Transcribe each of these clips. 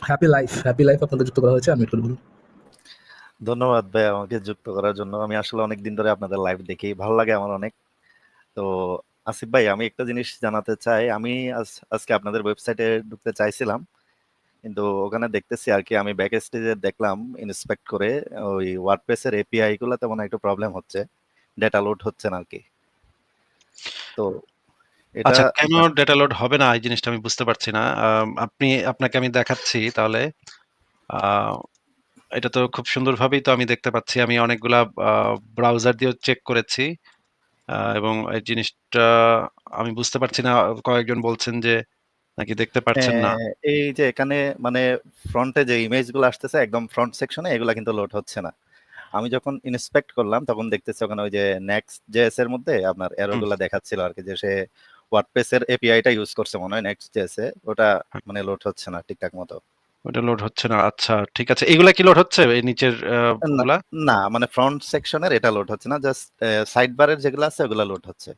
Happy life happy life আপনাদের যুক্ত করা হয়েছে, আমি একটু বলুন। ধন্যবাদ ভাই আমাকে যুক্ত করার জন্য। আমি আসলে অনেক দিন ধরে আপনাদের লাইভ দেখি, ভালো লাগে আমার অনেক। তো আসিফ ভাই, আমি একটা জিনিস জানাতে চাই, আমি আজ- আজকে আপনাদের ওয়েবসাইটে ঢুকতে চাইছিলাম, কিন্তু ওখানে দেখতেছি আর কি, আমি ব্যাক স্টেজে দেখলাম ইন্সপেক্ট করে ওই ওয়ার্ডপ্রেসের এপিআই গুলোতে মনে হয় একটু প্রবলেম হচ্ছে ডেটা লোড হচ্ছে না আর কি। তো আচ্ছা কেন ডেটা লোড হবে না? এই জিনিসটা আমি বুঝতে পারছি না। আপনি আপনাকে আমি দেখাচ্ছি তাহলে। এটা তো খুব সুন্দরভাবেই তো আমি দেখতে পাচ্ছি। আমি অনেকগুলা ব্রাউজার দিয়ে চেক করেছি। এবং এই জিনিসটা আমি বুঝতে পারছি না। কয়েকজন বলছেন যে নাকি দেখতে পাচ্ছেন না। হ্যাঁ, এই যে এখানে মানে ফ্রন্টে যে ইমেজগুলো আসতেছে একদম ফ্রন্ট সেকশনে এগুলা কিন্তু লোড হচ্ছে না। আমি যখন ইন্সপেক্ট করলাম তখন দেখতেছি ওখানে ওই যে নেক্সট জেএস এর মধ্যে আপনার এরো গুলা দেখাচ্ছিল আর কি যে সে ওয়ার্ডপ্রেস এর এপিআইটা ইউজ করছে মনে হয় নেক্সট জেএস এ। ওটা হ্যাঁ। মানে লোড হচ্ছে না ঠিকঠাক মতো। ওটা লোড হচ্ছে না আচ্ছা ঠিক আছে। এগুলা কি লোড হচ্ছে এই নিচের না মানে ফ্রন্ট সেকশনের এটা লোড হচ্ছে না জাস্ট সাইড বারের যেগুলো আছে ওগুলা লোড হচ্ছে।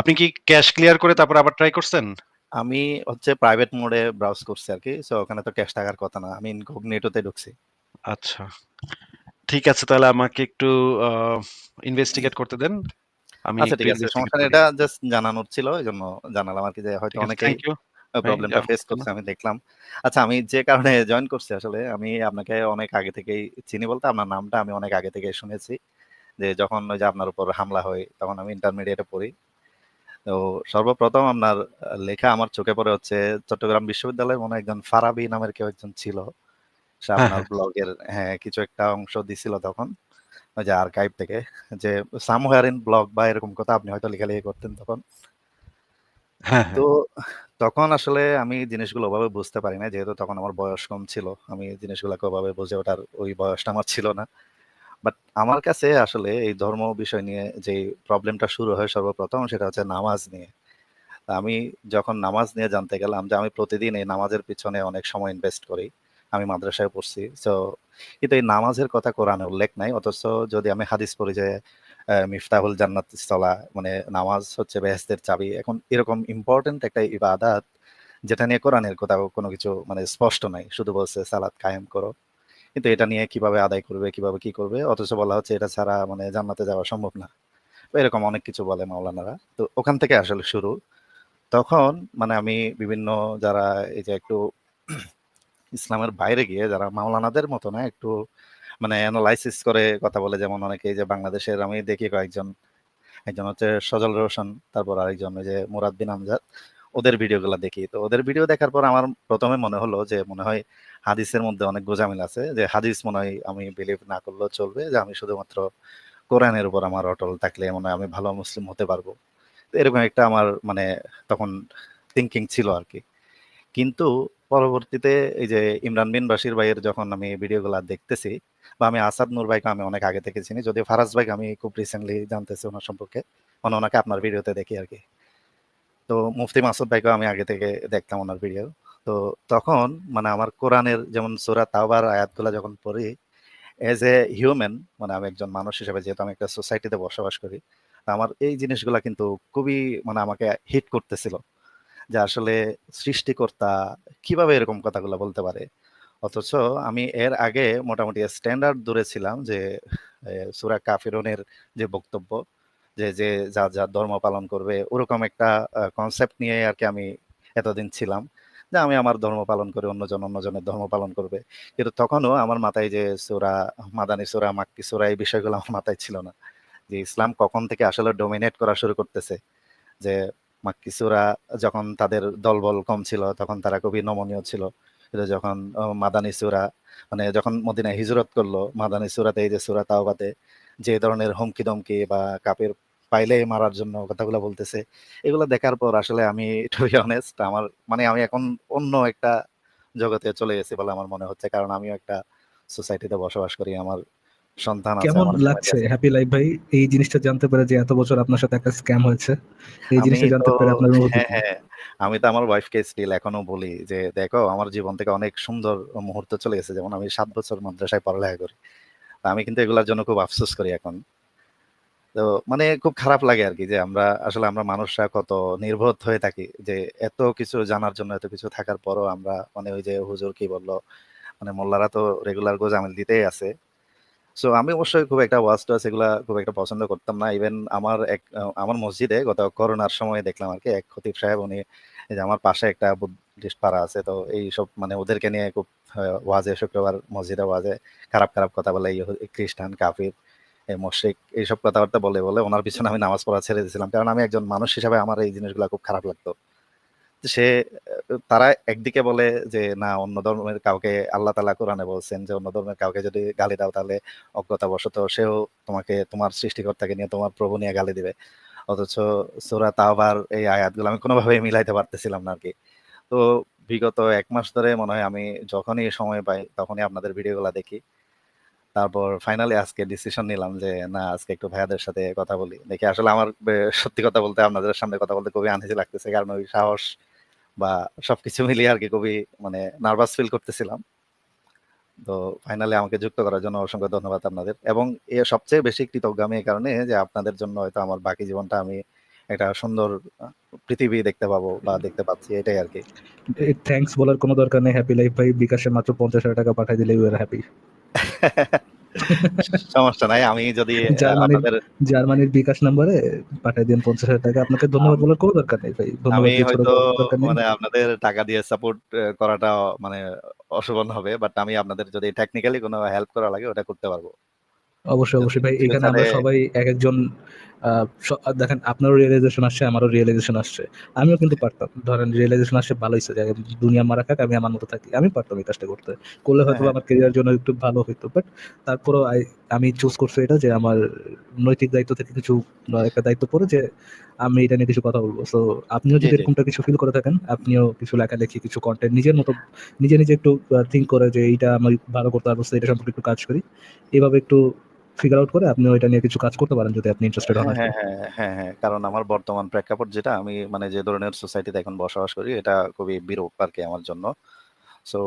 আপনি কি ক্যাশ ক্লিয়ার করে তারপর আবার ট্রাই করছেন? আমি হচ্ছে প্রাইভেট মোডে ব্রাউজ করছি আর কি সো ওখানে তো ক্যাশ থাকার কথা না আমি ইনকগনিটোতে ঢুকছি। আচ্ছা ঠিক আছে তাহলে আমাকে একটু ইনভেস্টিগেট করতে দেন। আমি আচ্ছা ঠিক আছে। সমস্যা এটা জাস্ট জানানোর ছিল এই জন্য জানালাম আর কি যে হয়তো অনেকেই প্রবলেমটা ফেস করছে আমি দেখলাম। আচ্ছা আমি যে কারণে জয়েন করছি আসলে আমি আপনাকে অনেক আগে থেকেই চিনি বলতে আপনার নামটা আমি অনেক আগে থেকে শুনেছি। যে যখন ওই যে আপনার উপর হামলা হয় তখন আমি ইন্টারমিডিয়েটে পড়ি। তো সর্বপ্রথম আপনার লেখা আমার চোখে পড়ে হচ্ছে চট্টগ্রাম বিশ্ববিদ্যালয়ের মনে একজন ফারাবি নামের কেউ একজন ছিল। সে হ্যাঁ, আপনার হ্যাঁ। ব্লগের হ্যাঁ কিছু একটা অংশ দিছিল তখন। যে আর্কাইভ থেকে যে সামহার ইন ব্লগ বা এরকম কথা আপনি হয়তো লেখালেখি করতেন তখন। হ্যাঁ হ্যাঁ। তো তখন আসলে আমি জিনিসগুলো ওভাবে বুঝতে পারি না যেহেতু তখন আমার বয়স কম ছিল। আমি জিনিসগুলোকে ওভাবে বুঝে ওঠার ওই বয়সটা আমার ছিল না। বাট আমার কাছে আসলে এই ধর্ম বিষয় নিয়ে যে প্রবলেমটা শুরু হয় সর্বপ্রথম সেটা হচ্ছে নামাজ নিয়ে। আমি যখন নামাজ নিয়ে জানতে গেলাম যে আমি প্রতিদিন এই নামাজের পিছনে অনেক সময় ইনভেস্ট করি। আমি মাদ্রাসায় পড়ছি। সো কিন্তু এই নামাজের কথা কোরআনে উল্লেখ নাই, অথচ যদি আমি হাদিস পড়ি যে মিফতাহুল জান্নাত সলা মানে নামাজ হচ্ছে বেহেস্তের চাবি, এখন এরকম ইম্পর্টেন্ট একটা ইবাদাত যেটা নিয়ে কোরআনের কোথাও কোনো কিছু মানে স্পষ্ট নাই, শুধু বলছে সালাত কায়েম করো। কিন্তু এটা নিয়ে কীভাবে আদায় করবে, কীভাবে কি করবে, অথচ বলা হচ্ছে এটা ছাড়া মানে জান্নাতে যাওয়া সম্ভব না। এরকম অনেক কিছু বলে মাওলানারা। তো ওখান থেকে আসলে শুরু। তখন মানে আমি বিভিন্ন যারা এই যে একটু ইসলামের বাইরে গিয়ে যারা মাওলানাদের মতো না, একটু মানে অ্যানালাইসিস করে কথা বলে, যেমন অনেকে যে বাংলাদেশের আমি দেখি কয়েকজন, একজন হচ্ছে সজল রোশন, তারপর আরেকজন যে মুরাদ বিন আমজাদ, ওদের ভিডিওগুলো দেখি। তো ওদের ভিডিও দেখার পর আমার প্রথমে মনে হলো যে, মনে হয় হাদিসের মধ্যে অনেক গোজামিল আছে, যে হাদিস মনে হয় আমি বিলিভ না করলেও চলবে, যে আমি শুধুমাত্র কোরআনের উপর আমার অটল থাকলে মনে হয় আমি ভালো মুসলিম হতে পারব। তো এরকম একটা আমার মানে তখন থিঙ্কিং ছিল আর কি। কিন্তু পরবর্তীতে এই যে ইমরান বিন বাসির ভাইয়ের যখন আমি ভিডিওগুলো দেখতেছি, বা আমি আসাদ নূর ভাইকে আমি অনেক আগে থেকে চিনি যদিও ফারাজ ভাইকে আমি খুব রিসেন্টলি জানতেছি ওনার সম্পর্কে মানে ওনাকে আপনার ভিডিওতে দেখি আর কি। তো মুফতি মাসুদ ভাইকেও আমি আগে থেকে দেখতাম ওনার ভিডিও। তো তখন মানে আমার কোরআনের যেমন সুরা তাওবার আয়াতগুলো যখন পড়ি এজ এ হিউম্যান মানে আমি একজন মানুষ হিসেবে যেহেতু আমি একটা সোসাইটিতে বসবাস করি আমার এই জিনিসগুলা কিন্তু খুবই মানে আমাকে হিট করতেছিল। যে আসলে সৃষ্টিকর্তা কীভাবে এরকম কথাগুলো বলতে পারে? অথচ আমি এর আগে মোটামুটি স্ট্যান্ডার্ড দূরে ছিলাম যে সুরা কাফিরনের যে বক্তব্য, যে যে যা যা ধর্ম পালন করবে, ওরকম একটা কনসেপ্ট নিয়ে আর কি আমি এতদিন ছিলাম যে আমি আমার ধর্ম পালন করে অন্যজন অন্যজনের ধর্ম পালন করবে। কিন্তু তখনও আমার মাথায় যে সুরা মাদানী, সুরা মাক্কি, সুরা এই বিষয়গুলো আমার মাথায় ছিল না। যে ইসলাম কখন থেকে আসলে ডোমিনেট করা শুরু করতেছে? যে মাক্কি সুরা যখন তাদের দলবল কম ছিল, তখন তারা খুবই নমনীয় ছিল। কিন্তু যখন মাদানী সুরা মানে যখন মদিনায় হিজরত করল, মাদানী সুরাতে, এই যে সুরা তাওবাতে, যে ধরনের হুমকি দমকি বা কাপের পাইলে মারার জন্য কথাগুলো বলতেছে, এগুলো দেখার পর আসলে আমি টু অনেস্ট আমার মানে আমি এখন অন্য একটা জগতে চলে গেছি বলে আমার মনে হচ্ছে। কারণ আমিও একটা সোসাইটিতে বসবাস করি, আমার সন্তান কেমন লাগছে হ্যাপি লাইফ ভাই? এই জিনিসটা জানতে পেরে যে এত বছর আপনার সাথে একটা স্ক্যাম হয়েছে এই জিনিসটা জানতে পেরে আপনার হ্যাঁ হ্যাঁ আমি তো আমার ওয়াইফকে স্টিল এখনও বলি যে দেখো আমার জীবন থেকে অনেক সুন্দর মুহূর্ত চলে গেছে যেমন আমি সাত বছর মাদ্রাসায় পড়ালেখা করি। আমি কিন্তু এগুলোর জন্য খুব আফসোস করি এখন। তো মানে খুব খারাপ লাগে আরকি যে আমরা আসলে আমরা মানুষরা কত নির্বোধ হয়ে থাকি যে এত কিছু জানার জন্য এত কিছু থাকার পরও আমরা মানে ওই যে হুজুর কি বলল মানে মোল্লারা তো রেগুলার গোজামিল দিতেই আছে। সো আমি অবশ্যই খুব একটা ওয়াজ টোয়াজ এগুলা খুব একটা পছন্দ করতাম না। ইভেন আমার এক আমার মসজিদে গত করোনার সময় দেখলাম আর কি এক খতিব সাহেব উনি যে আমার পাশে একটা বুদ্ধিস্ট পাড়া আছে। তো এইসব মানে ওদেরকে নিয়ে খুব ওয়াজে শুক্রবার মসজিদে ওয়াজে খারাপ, খারাপ কথা বলে খ্রিস্টান, কাফির, এ মুশরিক এইসব কথাবার্তা বলে, বলে ওনার পিছনে আমি নামাজ পড়া ছেড়ে দিয়েছিলাম। কারণ আমি একজন মানুষ হিসাবে আমার এই জিনিসগুলা খুব খারাপ লাগতো। সে, তারা একদিকে বলে যে, না, অন্য ধর্মের কাউকে আল্লাহ তালা কোরআনে বলছেন যে, অন্য ধর্মের কাউকে যদি গালি দাও তাহলে অজ্ঞতাবশত সেও তোমাকে, তোমার সৃষ্টিকর্তাকে নিয়ে, তোমার প্রভু নিয়ে গালি দিবে। অথচ সূরা তাওবার এই আয়াতগুলো আমি কোনোভাবেই মিলাইতে পারতেছিলাম না আরকি। তো বিগত এক মাস ধরে মনে হয় আমি যখনই সময় পাই তখনই আপনাদের ভিডিওগুলা দেখি। তারপর ফাইনালি আজকে ডিসিশন নিলাম যে, না, আজকে একটু ভাইয়াদের সাথে কথা বলি। দেখি আসলে আমার সত্যি কথা বলতে আপনাদের সামনে কথা বলতে খুবই আনইজি লাগতেছে। কারণ ওই সাহস বা সবকিছু মিলিয়ে আরকি খুবই মানে নার্ভাস ফিল করতেছিলাম। তো ফাইনালি আমাকে যুক্ত করার জন্য অসংখ্য ধন্যবাদ আপনাদের। এবং এ সবচেয়ে বেশি কৃতজ্ঞ আমি এই কারণে যে আপনাদের জন্য হয়তো আমার বাকি জীবনটা আমি একটা সুন্দর পৃথিবী দেখতে পাবো বা দেখতে পাচ্ছি এটাই আরকি। এ থ্যাংকস বলার কোনো দরকার নেই। হ্যাপি লাইফ ভাই বিকাশে মাত্র ৳৫০,০০০ পাঠায় দিলেই উই আর হ্যাপি। সমস্যা নাই। আমি যদি জার্মানির জার্মানির বিকাশ নম্বরে পাঠিয়ে দেন পঞ্চাশ হাজার টাকা আপনাকে ধন্যবাদ বলার কোনো দরকার নেই ভাই। আমি হয়তো। মানে আপনাদের টাকা দিয়ে সাপোর্ট করাটা মানে অশোভন হবে। বাট আমি আপনাদের যদি টেকনিক্যালি কোনো হেল্প করা লাগে ওটা করতে পারব। অবশ্যই, অবশ্যই ভাই। এখানে আমরা সবাই এক একজন দেখেন আপনারও রিয়ালাইজেশন আসছে, আমারও রিয়ালাইজেশন আসছে। আমিও কিন্তু পারতাম। ধরেন রিয়ালাইজেশন আসছে ভালো হইছে যে দুনিয়া মারা খাক আমি আমার মতো থাকি। আমি পারতাম এই কাজটা করতে। করলে হয়তো হ্যাঁ। আমার কেরিয়ার জন্য একটু ভালো হইতো। বাট তারপরেও আমি চুজ করছি এটা যে আমার নৈতিক দায়িত্ব থেকে কিছু একটা দায়িত্ব পড়ে যে আমি এটা নিয়ে কিছু কথা বলব সো আপনিও যদি এরকমটা কিছু ফিল করে থাকেন, আপনিও কিছু লেখালেখি, কিছু কন্টেন্ট নিজের মতো নিজে, নিজে একটু থিঙ্ক করে যে এইটা আমি ভালো করতে পারব এটা সম্পর্কে একটু কাজ করি। এভাবে একটু ফিগার আউট করে আপনিও এটা নিয়ে কিছু কাজ করতে পারেন যদি আপনি ইন্টারেস্টেড হন হ্যাঁ, হ্যাঁ, হ্যাঁ, হ্যাঁ, হ্যাঁ। কারণ আমার বর্তমান প্রেক্ষাপট যেটা আমি মানে যে ধরনের সোসাইটিতে এখন বসবাস করি এটা খুবই বিরূপ আরকি আমার জন্য। সো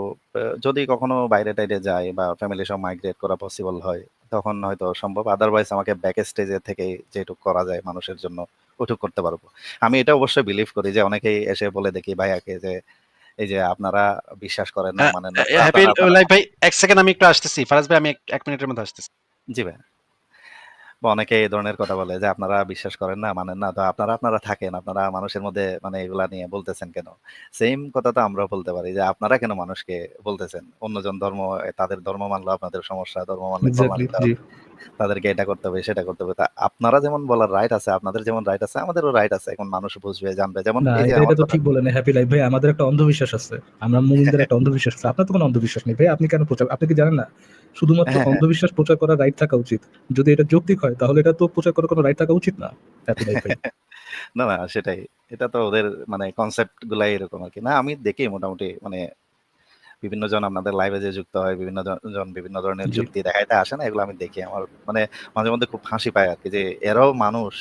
যদি কখনো বাইরে-টাইরে যাই বা ফ্যামিলি সহ মাইগ্রেট করা পসিবল হয় তখন হয়তো সম্ভব। আদারওয়াইজ আমাকে ব্যাক স্টেজে থেকেই যেটুক করা যায় মানুষের জন্য ওইটুক করতে পারব। আমি এটা অবশ্যই বিলিভ করি যে অনেকেই এসে বলে দেখি ভাইয়াকে যে এই যে আপনারা বিশ্বাস করেন না, আ মানেন না। এ হ্যাপি আপনারা লাইফ ভাই ১ সেকেন্ড আমি একটু আসতেছি। ফারাজ ভাই আমি ১ মিনিটের মধ্যে আসতেছি। 你这边。বা অনেকে এই ধরনের কথা বলে যে আপনারা বিশ্বাস করেন না, মানেন না। তো আপনারা, আপনারা থাকেন। আপনারা মানুষের মধ্যে মানে এগুলা নিয়ে বলতেছেন কেন? সেইম কথা তো আমরাও বলতে পারি যে আপনারা কেন মানুষকে বলতেছেন? অন্যজন ধর্ম তাদের ধর্ম মানলো আপনাদের সমস্যা, ধর্ম মানলে। তাদেরকে এটা করতে হবে, সেটা করতে হবে। তা আপনারা যেমন বলার রাইট আছে, আপনাদের যেমন রাইট আছে, আমাদেরও রাইট আছে। এখন মানুষ বুঝবে, জানবে। যেমন এটা, তো ঠিক বলেন হ্যাপি লাইফ ভাই আমাদের একটা অন্ধবিশ্বাস আছে। আমরা মুমিনদের একটা অন্ধবিশ্বাস আছে। আপনার তো কোনো অন্ধবিশ্বাস নেই। ভাই আপনি কেন প্রচার আপনি কি জানেন না? শুধুমাত্র হ্যাঁ, হ্যাঁ। অন্ধবিশ্বাস প্রচার করার রাইট থাকা উচিত। যদি এটা যৌক্তিক হয় তাহলে এটা তো প্রচার করার কোনো রাইট থাকা উচিত না। না, না সেটাই। এটা তো ওদের মানে কনসেপ্ট গুলাই এরকম আরকি। না আমি দেখি মোটামুটি মানে বিভিন্ন জন আপনাদের লাইভে যে যুক্ত হয়, বিভিন্ন জন বিভিন্ন ধরনের যুক্তি দেখাইতে আসে না এগুলো আমি দেখি। আমার মানে মাঝে মধ্যে খুব হাসি পায় আর কি যে এরাও মানুষ।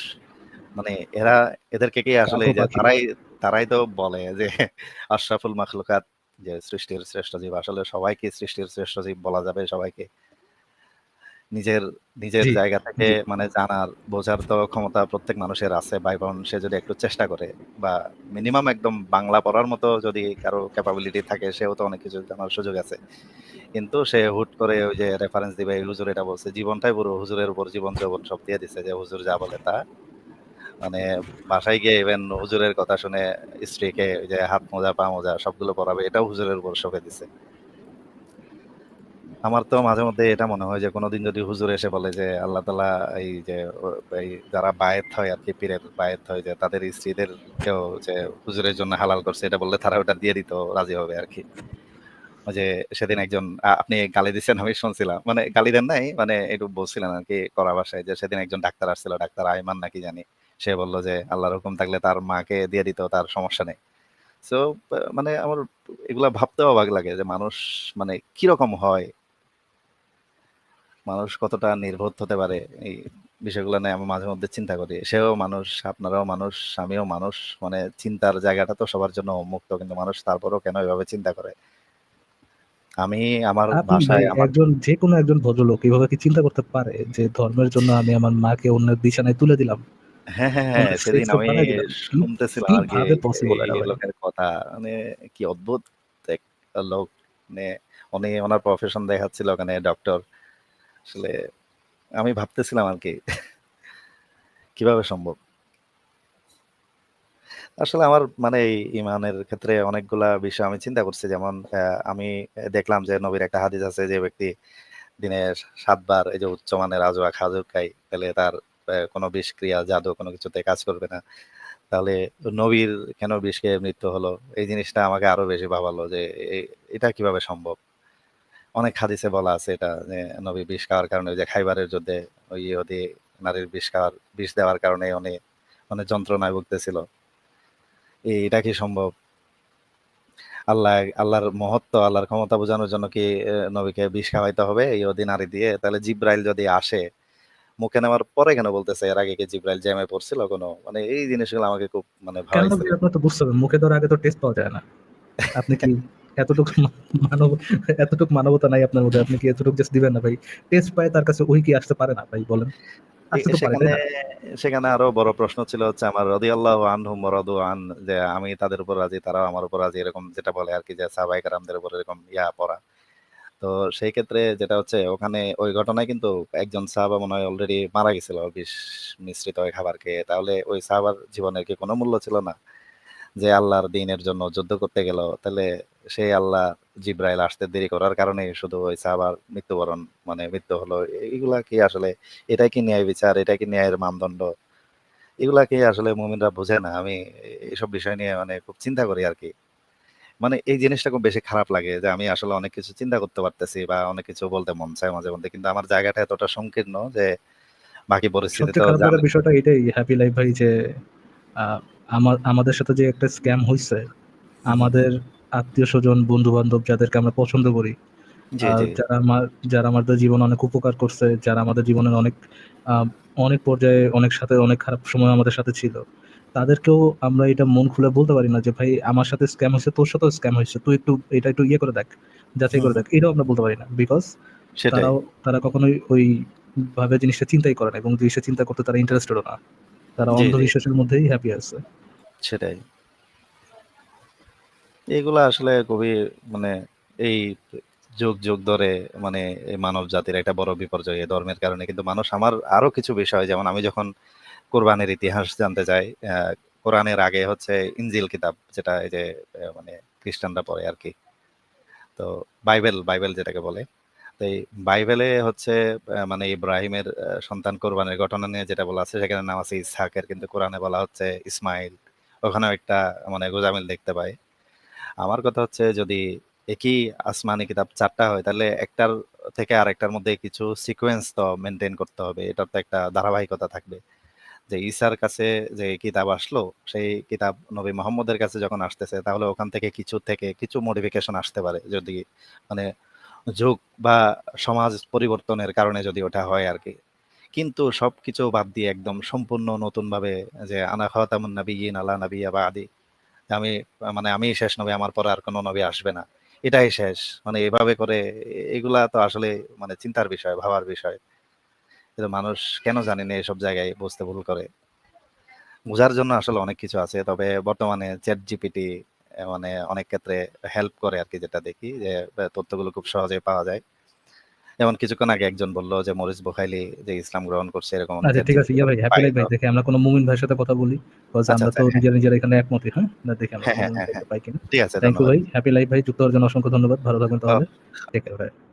মানে এরা এদেরকে কি আসলে যে তারাই তারাই তো বলে যে আশরাফুল মাখলুকাত যে সৃষ্টির শ্রেষ্ঠ জীব। আসলে সবাইকে সৃষ্টির শ্রেষ্ঠ জীব বলা যাবে সবাইকে? নিজের, নিজের জায়গা থেকে মানে জানার, বোঝার তো ক্ষমতা প্রত্যেক মানুষের আছে। ভাই-বোন সে যদি একটু চেষ্টা করে বা মিনিমাম একদম বাংলা পড়ার মতো যদি কারও ক্যাপাবিলিটি থাকে সেও তো অনেক কিছু জানার সুযোগ আছে। কিন্তু সে হুট করে ওই যে রেফারেন্স দিবে এই হুজুর এটা বলছে। জীবনটাই পুরো হুজুরের উপর জীবন-যৌবন সব দিয়ে দিছে যে হুজুর যা বলে তা। মানে বাসায় গিয়ে ইভেন হুজুরের কথা শুনে স্ত্রীকে ওই যে হাত মোজা, পা মোজা সবগুলো পরাবে এটাও হুজুরের উপর সঁপে দিছে। আমার তো মাঝে মধ্যে এটা মনে হয় যে কোনদিন যদি হুজুর এসে বলে যে আল্লাহ তালা এই যে এই যারা বায়েত হয় আরকি পীরের বায়েত হয় যে তাদের স্ত্রীদেরকেও যে হুজুরের জন্য হালাল করছে এটা বললে তারা ওটা দিয়ে দিত রাজি হবে আরকি। ওই যে সেদিন একজন আপনি গালি দিচ্ছেন আমি শুনছিলাম। মানে গালি দেন নাই মানে একটু বলছিলেন আর কি করা ভাষায় যে সেদিন একজন ডাক্তার আসছিল, ডাক্তার আইমান নাকি জানি। সে বলল যে আল্লাহর হুকুম থাকলে তার মাকে দিয়ে দিত তার সমস্যা নেই। আ মানে আমার এগুলা ভাবতেও অবাক লাগে যে মানুষ মানে কীরকম হয়? মানুষ কতটা নির্বোধ হতে পারে এই বিষয়গুলো নিয়ে আমি মাঝে মধ্যে চিন্তা করি। সেও মানুষ, আপনারাও মানুষ, আমিও মানুষ। মানে চিন্তার জায়গাটা তো সবার জন্য উন্মুক্ত। কিন্তু মানুষ তারপরেও কেন এভাবে চিন্তা করে? আমি আমার আপনি ভাই বাসায় আমার একজন একজন ভদ্রলোক এভাবে কি চিন্তা করতে পারে যে ধর্মের জন্য আমি আমার মাকে অন্যের বিছানায় তুলে দিলাম হ্যাঁ, হ্যাঁ, হ্যাঁ, সেদিন আমি কি লোকের কথা। মানে কি অদ্ভুত লোক। মানে উনি ওনার প্রফেশন দেখাচ্ছিল ওখানে ডক্টর। আসলে আমি ভাবতেছিলাম আরকি কীভাবে সম্ভব? আসলে আমার মানে ইমানের ক্ষেত্রে অনেকগুলা বিষয় আমি চিন্তা করছি। যেমন আমি দেখলাম যে নবীর একটা হাদিস আছে যে ব্যক্তি দিনে সাতবার এই যে উচ্চমানের আজওয়া খাজুর খাই তাহলে তার কোন বিষক্রিয়া, জাদু কোনো কিছুতে কাজ করবে না। তাহলে নবীর কেন বিষকে মৃত্যু হলো? এই জিনিসটা আমাকে আরও বেশি ভাবালো যে এটা কীভাবে সম্ভব? অনেক হাদিসে বলা আছে এটা যে নবী বিষ খাওয়ার কারণে ওই যে খাইবারের যুদ্ধে ওই ইহুদি নারীর বিষ খাওয়ার বিষ দেওয়ার কারণে উনি অনেক যন্ত্রণায় ভুগতেছিল। এটা কি সম্ভব? আল্লাহ আল্লাহর মহত্ব, আল্লাহর ক্ষমতা বোঝানোর জন্য কি নবীকে বিষ খাওয়াইতে হবে ইহুদি নারী দিয়ে? তাহলে জিব্রাইল যদি আসে, মুখে নেওয়ার পরে কেন বলতেছে এর আগে কি জিব্রাইল জ্যামে পড়ছিল কোনো? মানে এই জিনিসগুলো আমাকে খুব মানে ভালো হবে মুখে দেওয়ার আগে তো টেস্ট পাওয়া যায় না। আপনি কি এতটুকু মানব এতটুকু মানবতা নাই আপনার মধ্যে। আপনি কি এতটুকু জাস্ট দিবেন না ভাই? টেস্ট পায় তার কাছে ওই কি আসতে পারে না ভাই বলেন? সেখানে আরও বড় প্রশ্ন ছিল হচ্ছে আমার রাদিয়াল্লাহু আনহুম ওয়া রাদু আন যে আমি তাদের উপর রাজি, তারাও আমার উপর রাজি এরকম যেটা বলে আরকি যে সাহাবায়ে কেরামদের উপর এরকম ইয়া পড়া। তো সেই ক্ষেত্রে যেটা হচ্ছে ওখানে ওই ঘটনায় কিন্তু একজন সাহাবা মনে হয় অলরেডি মারা গেছিল বিষ মিশ্রিত ওই খাবার খেয়ে। তাহলে ওই সাহাবার জীবনের কি কোনো মূল্য ছিল না? যে আল্লাহর দ্বীনের জন্য যুদ্ধ করতে গেল। তাহলে সেই আল্লাহ জিব্রাইল আসতে দেরি করার কারণেই শুধু ওই সাহাবার মৃত্যুবরণ মানে মৃত্যু হলো। এগুলা কি আসলে এটাই কি ন্যায় বিচার? এটাই কি ন্যায়ের মানদণ্ড? এগুলা কি আসলে মুমিনরা বুঝে না? আমি এসব বিষয় নিয়ে মানে খুব চিন্তা করি আরকি। মানে এই জিনিসটা খুব বেশি খারাপ লাগে যে আমি আসলে অনেক কিছু চিন্তা করতে পারতেছি বা অনেক কিছু বলতে মন চায় মাঝে মধ্যে। কিন্তু আমার জায়গাটা এতটা সংকীর্ণ যে বাকি পরিস্থিতি বিষয়টা এটাই হ্যাপি লাইফ ভাই যে আমাদের সাথে যে একটা স্ক্যাম হইছে, হু, হু। আমাদের আত্মীয়স্বজন, বন্ধু-বান্ধব যাদেরকে আমরা পছন্দ করি। যারা আমার যারা আমাদের জীবনে অনেক উপকার করছে, যারা আমাদের জীবনের অনেক অনেক পর্যায়ে অনেক সাথে অনেক খারাপ সময় আমাদের সাথে ছিল। তাদেরকেও আমরা এটা মন খুলে বলতে পারি না যে ভাই আমার সাথে স্ক্যাম হইছে, তোর সাথেও স্ক্যাম হইছে। তুই একটু এটা একটু ইয়ে করে দেখ, যাচাই করে দেখ। এটাও আমরা বলতে পারি না। বিকজ তারাও তারা কখনোই ওই ভাবে জিনিসটা চিন্তাই করে না এবং জিনিসটা চিন্তা করতে তারা ইন্টারেস্টেড ও না। তারা। অন্ধবিশ্বাসের মধ্যেই হ্যাপি আছে। সেটাই। এগুলা আসলে খুবই মানে এই যুগ, যুগ ধরে মানে এই মানব জাতির একটা বড় বিপর্যয় ধর্মের কারণে। কিন্তু মানুষ আমার আরও কিছু বিষয় যেমন আমি যখন কোরবানের ইতিহাস জানতে যাই, আ কোরআনের আগে হচ্ছে ইনজিল কিতাব যেটা এই যে মানে খ্রিস্টানরা পড়ে আরকি। তো বাইবেল, বাইবেল যেটাকে বলে। তো এই বাইবেলে হচ্ছে মানে ইব্রাহিমের সন্তান কোরবানের ঘটনা নিয়ে যেটা বলা আছে সেখানে নাম আছে ইসহাকের কিন্তু কোরআনে বলা হচ্ছে ইসমাইল। ওখানেও একটা মানে গোজামিল দেখতে পাই। আমার কথা হচ্ছে যদি একই আসমানি কিতাব চারটা হয় তাহলে একটার থেকে আরেকটার মধ্যে কিছু সিকোয়েন্স তো মেনটেন করতে হবে। এটার তো একটা ধারাবাহিকতা থাকবে। যে ঈসার কাছে যে কিতাব আসলো, সেই কিতাব নবী মুহাম্মদের কাছে যখন আসতেছে তাহলে ওখান থেকে কিছু থেকে কিছু মডিফিকেশন আসতে পারে। যদি মানে যুগ বা সমাজ পরিবর্তনের কারণে যদি ওটা হয় আর কি কিন্তু সবকিছু বাদ দিয়ে একদম সম্পূর্ণ নতুনভাবে যে আনা খাতামুন নাবিয়্যিন আলা নাবিয়্যা বা'দি আমি মানে আমিই শেষ নবী, আমার পরে আর কোনো নবী আসবে না। এটাই শেষ। মানে এভাবে করে এগুলা তো আসলে মানে চিন্তার বিষয়, ভাবার বিষয়। কিন্তু মানুষ কেন জানি না এসব জায়গায় বুঝতে ভুল করে। বোঝার জন্য আসলে অনেক কিছু আছে। তবে বর্তমানে চ্যাট এ মানে অনেক ক্ষেত্রে হেল্প করে আর কি যেটা দেখি যে তথ্যগুলো খুব সহজে পাওয়া যায়। যেমন কিছুক্ষণ আগে একজন বলল যে মরিস বোখাইলি যে ইসলাম গ্রহণ করছে এরকম আচ্ছা ঠিক আছে। ইয়া ভাই হ্যাপি লাইফ ভাই দেখে আমরা কোন মুমিন ভাইয়ের সাথে কথা বলি। কজ আচ্ছা, আমরা আচ্ছা। তো নিজের নিজের নিজেরা এখানে একমত হ্যাঁ? না দেখি আমরা হ্যাঁ, হ্যাঁ, হ্যাঁ। পাই কিনা। ঠিক আছে থ্যাংক ইউ ভাই। হ্যাপি লাইফ ভাই যুক্ত হওয়ার জন্য অসংখ্য ধন্যবাদ। ভালো থাকবেন তাহলে। টেক কেয়ার ভাই।